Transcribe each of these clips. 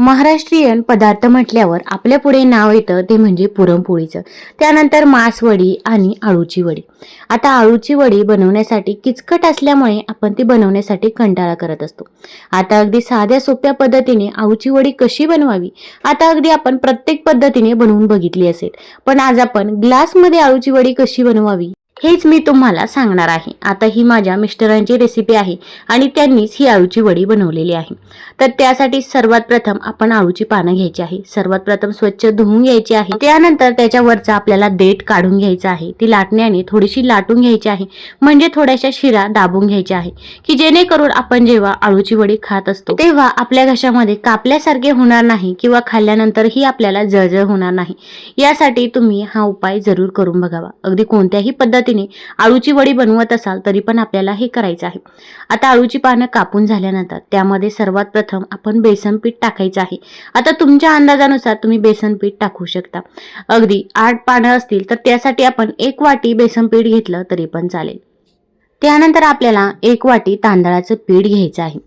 महाराष्ट्रीयन पदार्थ म्हटल्यावर आपल्या पुढे नाव येतं ते म्हणजे पुरणपोळीचं. त्यानंतर मासवडी आणि आळूची वडी. आता आळूची वडी बनवण्यासाठी किचकट असल्यामुळे आपण ती बनवण्यासाठी कंटाळा करत असतो. आता अगदी साध्या सोप्या पद्धतीने आळूची वडी कशी बनवावी? आता अगदी आपण प्रत्येक पद्धतीने बनवून बघितली असेल. पण आज आपण ग्लासमध्ये आळूची वडी कशी बनवावी? हेच मी तुम्हाला सांगणार आहे. आता ही माझ्या मिस्टरांची रेसिपी आहे आणि त्यांनीच ही आळूची वडी बनवलेली आहे. तर त्यासाठी सर्वात प्रथम आपण आळूची पानं घ्यायची आहे. सर्वात प्रथम स्वच्छ धुवून घ्यायची आहे. त्यानंतर त्याच्यावरचा आपल्याला देठ काढून घ्यायचा आहे. ती लाटण्याने थोडीशी लाटून घ्यायची आहे. म्हणजे थोड्याशा शिरा दाबून घ्यायच्या आहे. की जेणेकरून आपण जेव्हा आळूची वडी खात असतो तेव्हा आपल्या घशामध्ये कापल्यासारखे होणार नाही किंवा खाल्ल्यानंतरही आपल्याला जळजळ होणार नाही. यासाठी तुम्ही हा उपाय जरूर करून बघावा. अगदी कोणत्याही पद्धती पद्धतीने आळूची वडी बनवत असाल तरी पण आपल्याला हे करायचं आहे. आता आळूची पानं कापून झाल्यानंतर त्यामध्ये सर्वात प्रथम आपण बेसन पीठ टाकायचं आहे. आता तुमच्या अंदाजानुसार तुम्ही बेसन पीठ टाकू शकता. अगदी आठ पानं असतील तर त्यासाठी आपण एक वाटी बेसन पीठ घेतलं तरी पण चालेल. त्यानंतर आपल्याला एक वाटी तांदळाचं पीठ घ्यायचं आहे.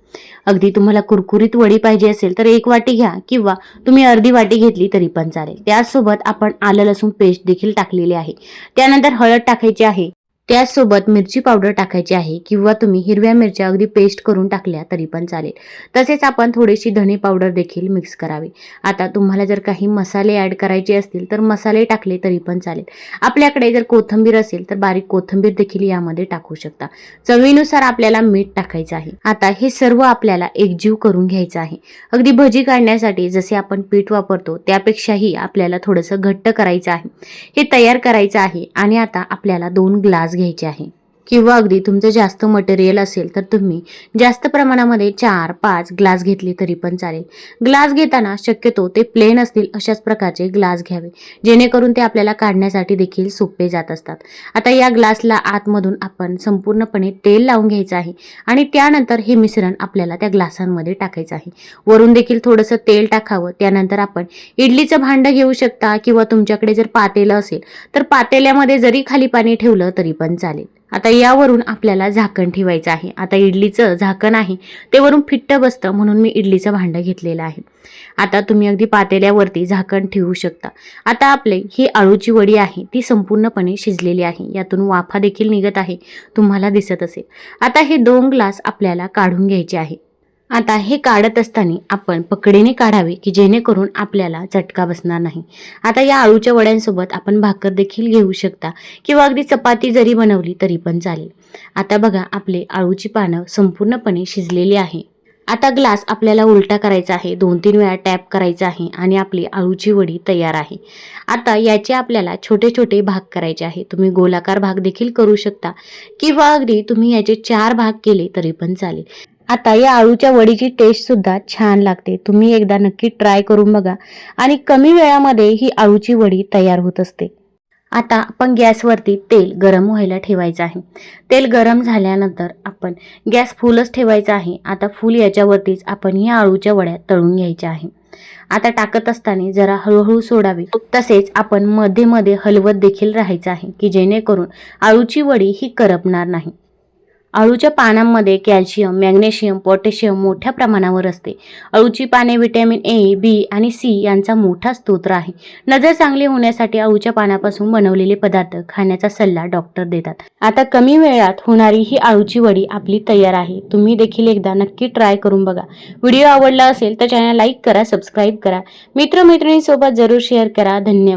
अगदी तुम्हाला कुरकुरीत वडी पाहिजे असेल तर एक वाटी घ्या किंवा तुम्ही अर्धी वाटी घेतली तरी पण चालेल. त्याचसोबत आपण आलं लसूण पेस्ट देखील टाकलेली आहे. त्यानंतर हळद टाकायची आहे. त्याचसोबत मिरची पावडर टाकायची आहे किंवा तुम्ही हिरव्या मिरच्या अगदी पेस्ट करून टाकल्या तरी पण चालेल. तसेच आपण थोडीशी धणे पावडर देखील मिक्स करावी. आता तुम्हाला जर काही मसाले ॲड करायचे असतील तर मसाले टाकले तरी पण चालेल. आपल्याकडे जर कोथिंबीर असेल तर बारीक कोथिंबीर देखील यामध्ये टाकू शकता. चवीनुसार आपल्याला मीठ टाकायचं आहे. आता हे सर्व आपल्याला एकजीव करून घ्यायचं आहे. अगदी भजी काढण्यासाठी जसे आपण पीठ वापरतो त्यापेक्षाही आपल्याला थोडंसं घट्ट करायचं आहे. हे तयार करायचं आहे आणि आता आपल्याला दोन ग्लास घ्यायचे आहे. किंवा अगदी तुमचं जास्त मटेरियल असेल तर तुम्ही जास्त प्रमाणामध्ये चार पाच ग्लास घेतले तरी पण चालेल. ग्लास घेताना शक्यतो ते प्लेन असतील अशाच प्रकारचे ग्लास घ्यावे. जेणेकरून ते आपल्याला काढण्यासाठी देखील सोपे जात असतात. आता या ग्लासला आतमधून आपण संपूर्णपणे तेल लावून घ्यायचं आहे आणि त्यानंतर हे मिश्रण आपल्याला त्या ग्लासांमध्ये टाकायचं आहे. वरून देखील थोडंसं तेल टाकावं. त्यानंतर आपण इडलीचं भांडं घेऊ शकता किंवा तुमच्याकडे जर पातेलं असेल तर पातेल्यामध्ये जरी खाली पाणी ठेवलं तरी पण चालेल. आता यावरून आपल्याला झाकण ठेवायचं आहे. आता इडलीचं झाकण आहे. ते वरून फिट्ट बसतं म्हणून मी इडलीचं भांडं घेतलेलं आहे. आता तुम्ही अगदी पातेल्यावरती झाकण ठेवू शकता. आता आपले ही आळूची वडी आहे ती संपूर्णपणे शिजलेली आहे. यातून वाफा देखील निघत आहे. तुम्हाला दिसत असेल. आता हे दोन ग्लास आपल्याला काढून घ्यायचे आहे. आता हे काढत असताना आपण पकडीने काढावे की जेणेकरून आपल्याला चटका बसणार नाही. आता या आळूच्या वड्यांसोबत आपण भाकर देखील घेऊ शकता किंवा अगदी चपाती जरी बनवली तरी पण चालेल. आता बघा आपले आळूची पानं संपूर्णपणे शिजलेली आहे. आता ग्लास आपल्याला उलटा करायचा आहे. दोन तीन वेळा टॅप करायचा आहे आणि आपली आळूची वडी तयार आहे. आता याचे आपल्याला छोटे छोटे भाग करायचे आहे तुम्ही गोलाकार भाग देखील करू शकता किंवा अगदी तुम्ही याचे चार भाग केले तरी पण चालेल. आता या आळूच्या वडीची टेस्ट सुद्धा छान लागते. तुम्ही एकदा नक्की ट्राय करून बघा. आणि कमी वेळामध्ये ही आळूची वडी तयार होत असते. आता आपण गॅसवरती तेल गरम व्हायला ठेवायचं आहे. तेल गरम झाल्यानंतर आपण गॅस फुलच ठेवायचा आहे. आता फुल याच्यावरतीच आपण ह्या आळूच्या वड्या तळून घ्यायच्या आहे. आता टाकत असताना जरा हळूहळू सोडावी. तसेच आपण मध्ये मध्ये हलवत देखील राहायचं आहे की जेणेकरून आळूची वडी ही करपणार नाही. अळूच्या पानांमध्ये कॅल्शियम मॅग्नेशियम पोटॅशियम मोठ्या प्रमाणावर असते. अळूची पाने व्हिटॅमिन ए बी आणि सी यांचा मोठा स्तोत्र आहे. नजर चांगली होण्यासाठी अळूच्या पानापासून बनवलेले पदार्थ खाण्याचा सल्ला डॉक्टर देतात. आता कमी वेळात होणारी ही अळूची वडी आपली तयार आहे. तुम्ही देखील एकदा नक्की ट्राय करून बघा. व्हिडिओ आवडला असेल तर चॅनल लाईक करा सबस्क्राईब करा. मित्रमैत्रिणींसोबत जरूर शेअर करा. धन्यवाद.